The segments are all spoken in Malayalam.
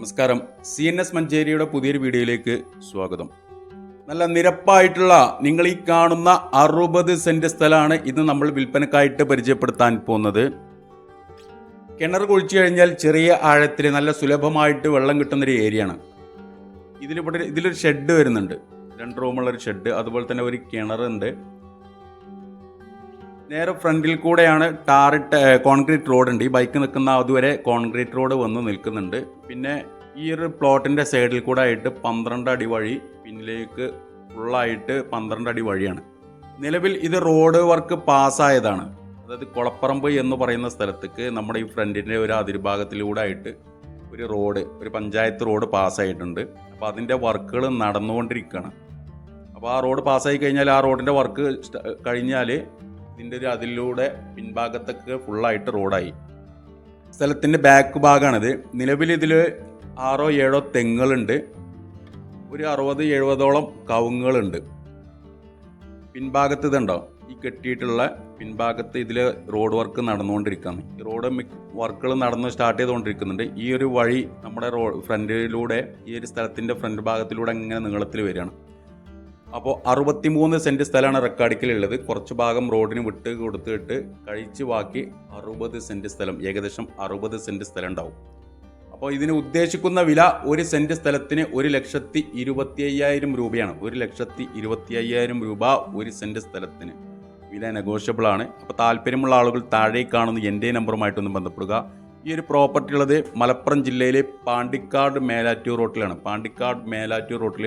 നമസ്കാരം. സി എൻ എസ് മഞ്ചേരിയുടെ പുതിയൊരു വീഡിയോയിലേക്ക് സ്വാഗതം. നല്ല നിരപ്പായിട്ടുള്ള നിങ്ങൾ ഈ കാണുന്ന അറുപത് സെന്റ് സ്ഥലമാണ് ഇത് നമ്മൾ വിൽപ്പനക്കായിട്ട് പരിചയപ്പെടുത്താൻ പോകുന്നത്. കിണർ കുഴിച്ചു കഴിഞ്ഞാൽ ചെറിയ ആഴത്തിൽ നല്ല സുലഭമായിട്ട് വെള്ളം കിട്ടുന്നൊരു ഏരിയയാണ്. ഇതിലിവിടെ ഇതിലൊരു ഷെഡ് വരുന്നുണ്ട്. രണ്ട് റൂമുള്ളൊരു ഷെഡ് അതുപോലെ തന്നെ ഒരു കിണറുണ്ട്. നേരെ ഫ്രണ്ടിൽ കൂടെയാണ് ടാറിട്ട് കോൺക്രീറ്റ് റോഡ് ഉണ്ട് ഈ ബൈക്ക് നിൽക്കുന്ന അതുവരെ കോൺക്രീറ്റ് റോഡ് വന്ന് നിൽക്കുന്നുണ്ട്. പിന്നെ ഈ ഒരു പ്ലോട്ടിന്റെ സൈഡിൽ കൂടെ ആയിട്ട് പന്ത്രണ്ട് അടി വഴി പിന്നിലേക്ക് ഫുള്ളായിട്ട് പന്ത്രണ്ട് അടി വഴിയാണ്. നിലവിൽ ഇത് റോഡ് വർക്ക് പാസ്സായതാണ്. അതായത് കുളപ്പറമ്പ് എന്ന് പറയുന്ന സ്ഥലത്തേക്ക് നമ്മുടെ ഈ ഫ്രണ്ടിന്റെ ഒരു അതിർഭാഗത്തിലൂടെ ആയിട്ട് ഒരു റോഡ് ഒരു പഞ്ചായത്ത് റോഡ് പാസ്സായിട്ടുണ്ട്. അപ്പോൾ അതിന്റെ വർക്കുകൾ നടന്നുകൊണ്ടിരിക്കുകയാണ്. അപ്പോൾ ആ റോഡ് പാസ്സായി കഴിഞ്ഞാൽ ആ റോഡിന്റെ വർക്ക് കഴിഞ്ഞാൽ ഇതിന്റെ ഒരു അതിലൂടെ പിൻഭാഗത്തൊക്കെ ഫുള്ളായിട്ട് റോഡായി സ്ഥലത്തിന്റെ ബാക്ക് ഭാഗമാണിത് നിലവിൽ ഇതിൽ ആറോ ഏഴോ തെങ്ങുകളുണ്ട്. ഒരു അറുപത് എഴുപതോളം കവുങ്ങുകളുണ്ട്. പിൻഭാഗത്ത് ഇതുണ്ടോ? ഈ കെട്ടിയിട്ടുള്ള പിൻഭാഗത്ത് ഇതിൽ റോഡ് വർക്ക് നടന്നുകൊണ്ടിരിക്കുകയാണ് ഈ റോഡ് വർക്കുകൾ നടന്ന് സ്റ്റാർട്ട് ചെയ്തുകൊണ്ടിരിക്കുന്നുണ്ട്. ഈ ഒരു വഴി നമ്മുടെ റോഡ് ഫ്രണ്ടിലൂടെ ഈ ഒരു സ്ഥലത്തിന്റെ ഫ്രണ്ട് ഭാഗത്തിലൂടെ ഇങ്ങനെ നീളത്തിൽ വരികയാണ്. അപ്പോൾ അറുപത്തിമൂന്ന് സെന്റ് സ്ഥലമാണ് റെക്കാർഡിക്കലുള്ളത്. കുറച്ച് ഭാഗം റോഡിന് വിട്ട് കൊടുത്തിട്ട് കഴിച്ച് ബാക്കി അറുപത് സെന്റ് സ്ഥലം ഏകദേശം അറുപത് സെന്റ് സ്ഥലം ഉണ്ടാവും അപ്പോൾ ഇതിന് ഉദ്ദേശിക്കുന്ന വില ഒരു സെന്റ് സ്ഥലത്തിന് ഒരു ലക്ഷത്തി ഇരുപത്തി അയ്യായിരം രൂപയാണ്. ഒരു ലക്ഷത്തി ഇരുപത്തി അയ്യായിരം രൂപ ഒരു സെന്റ് സ്ഥലത്തിന്. വില നെഗോഷ്യബിൾ ആണ്. അപ്പോൾ താല്പര്യമുള്ള ആളുകൾ താഴെ കാണുന്ന എന്റെ നമ്പറുമായിട്ടൊന്ന് ബന്ധപ്പെടുക. ഈ ഒരു പ്രോപ്പർട്ടി ഉള്ളത് മലപ്പുറം ജില്ലയിലെ പാണ്ടിക്കാട് മേലാറ്റൂർ റോട്ടിലാണ്. പാണ്ടിക്കാട് മേലാറ്റൂർ റോട്ടിൽ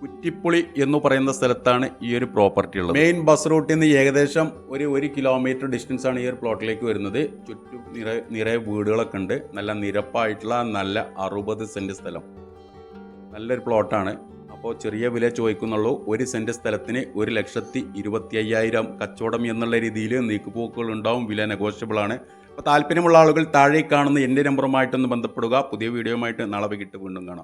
കുറ്റിപ്പുളി എന്ന് പറയുന്ന സ്ഥലത്താണ് ഈ ഒരു പ്രോപ്പർട്ടി ഉള്ളത്. മെയിൻ ബസ് റൂട്ടിൽ നിന്ന് ഏകദേശം ഒരു ഒരു കിലോമീറ്റർ ഡിസ്റ്റൻസ് ആണ് ഈ ഒരു പ്ലോട്ടിലേക്ക് വരുന്നത്. ചുറ്റും നിറ നിറയെ വീടുകളൊക്കെ ഉണ്ട്. നല്ല നിരപ്പായിട്ടുള്ള നല്ല അറുപത് സെന്റ് സ്ഥലം. നല്ലൊരു പ്ലോട്ടാണ് അപ്പോൾ ചെറിയ വില ചോദിക്കുന്നുള്ളൂ. ഒരു സെന്റ് സ്ഥലത്തിന് ഒരു ലക്ഷത്തി ഇരുപത്തി അയ്യായിരം കച്ചവടം എന്നുള്ള രീതിയിൽ നീക്കുപോക്കുകൾ ഉണ്ടാവും. വില നെഗോഷ്യബിൾ ആണ്. അപ്പോൾ താല്പര്യമുള്ള ആളുകൾ താഴെ കാണുന്ന എന്റെ നമ്പറുമായിട്ടൊന്ന് ബന്ധപ്പെടുക. പുതിയ വീഡിയോയുമായിട്ട് നാളെ വൈകിട്ട് വീണ്ടും കാണാം.